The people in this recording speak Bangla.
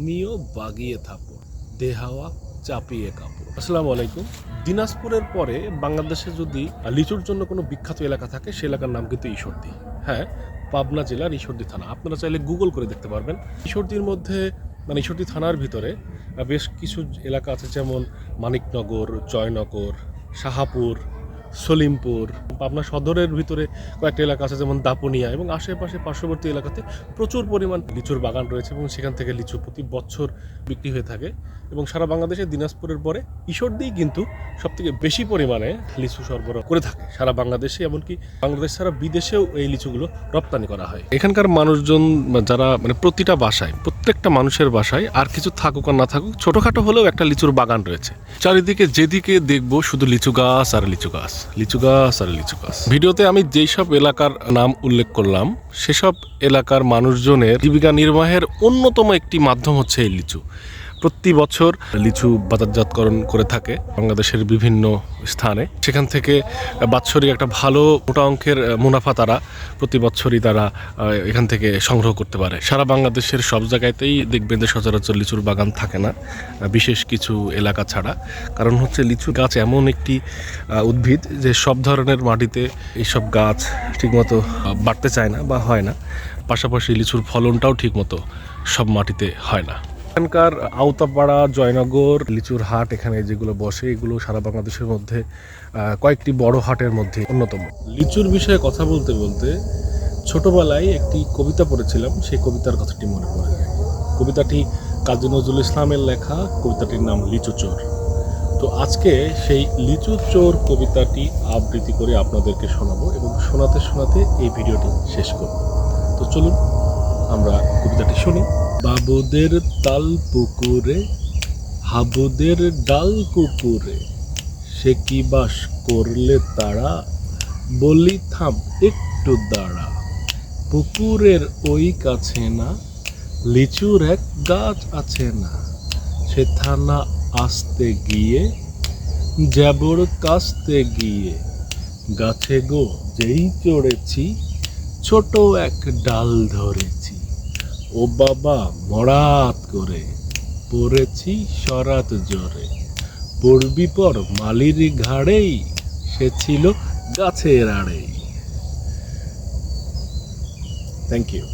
আমিও বাগিয়ে থাকব। দেহাওয়া চাপিয়ে কাপড় আসসালামু আলাইকুম। দিনাজপুরের পরে বাংলাদেশে যদি লিচুর জন্য কোনো বিখ্যাত এলাকা থাকে, সে এলাকার নাম কিন্তু ঈশ্বরদী। হ্যাঁ পাবনা জেলার ঈশ্বরদী থানা। আপনারা চাইলে গুগল করে দেখতে পারবেন। ঈশ্বরদীর মধ্যে মানে ঈশ্বরদী থানার ভিতরে বেশ কিছু এলাকা আছে যেমন মানিকনগর, জয়নগর, শাহাপুর সলিমপুর। পাবনা সদরের ভিতরে কয়েকটা এলাকা আছে, যেমন দাপুনিয়া এবং আশেপাশে পার্শ্ববর্তী এলাকাতে প্রচুর পরিমাণ লিচুর বাগান রয়েছে এবং সেখান থেকে লিচু প্রতি বছর বিক্রি হয়ে থাকে এবং সারা বাংলাদেশে দিনাজপুরের পরে ঈশ্বরদিই কিন্তু সবথেকে বেশি পরিমাণে লিচু সরবরাহ করে থাকে। সারা বাংলাদেশে এমনকি বাংলাদেশ ছাড়া বিদেশেও এই লিচুগুলো রপ্তানি করা হয়। এখানকার মানুষজন যারা মানে প্রতিটা বাসায় প্রত্যেকটা মানুষের বাসায় আর কিছু থাকুক আর না থাকুক, ছোটোখাটো হলেও একটা লিচুর বাগান রয়েছে। চারিদিকে যেদিকে দেখব শুধু লিচু গাছ আর লিচু গাছ লিচু গাছ আর লিচু গাছ। ভিডিওতে আমি যেই সব এলাকার নাম উল্লেখ করলাম, সেসব এলাকার মানুষজনের জীবিকা নির্বাহের অন্যতম একটি মাধ্যম হচ্ছে এই লিচু। প্রতি বছর লিচু বাজারজাতকরণ করে থাকে বাংলাদেশের বিভিন্ন স্থানে। সেখান থেকে বাৎসরিক একটা ভালো মোটা অঙ্কের মুনাফা তারা প্রতি বছরই তারা এখান থেকে সংগ্রহ করতে পারে। সারা বাংলাদেশের সব জায়গাতেই দেখবেন যে সচরাচর লিচুর বাগান থাকে না, বিশেষ কিছু এলাকা ছাড়া। কারণ হচ্ছে লিচু গাছ এমন একটি উদ্ভিদ যে সব ধরনের মাটিতে এইসব গাছ ঠিকমতো বাড়তে চায় না বা হয় না। পাশাপাশি লিচুর ফলনটাও ঠিকমতো সব মাটিতে হয় না। এখানকার আওতাপাড়া, জয়নগর লিচুর হাট এখানে যেগুলো বসে, এগুলো সারা বাংলাদেশের মধ্যে কয়েকটি বড় হাটের মধ্যে অন্যতম। লিচুর বিষয়ে কথা বলতে বলতে ছোটবেলায় একটি কবিতা পড়েছিলাম, সেই কবিতার কথাটি মনে পড়ে কবিতাটি কাজী নজরুল ইসলামের লেখা, কবিতাটির নাম লিচু চোর। তো আজকে সেই লিচু চোর কবিতাটি আবৃত্তি করে আপনাদেরকে শোনাবো এবং শোনাতে শোনাতে এই ভিডিওটি শেষ করব। তো চলুন, আমরা কবিতাটি শুনি। বাবুদের তাল পুকুরে, হাবুদের ডাল কুকুরে। সে কি বাস করলে তারা? বলি, থাম, একটু দাঁড়া। পুকুরের ওই কাছে না, লিচুর এক গাছ আছে না। সে থানা আসতে গিয়ে, জ্যাবর কাস্তে গিয়ে, গাছে গো যেই চড়েছি, ছোট এক ডাল ধরেছি। ও বাবা মরাত করে। পড়েছি সরাত জোরে পড়বি পর মালির ঘাড়েই, সে ছিল গাছের আড়েই। Thank you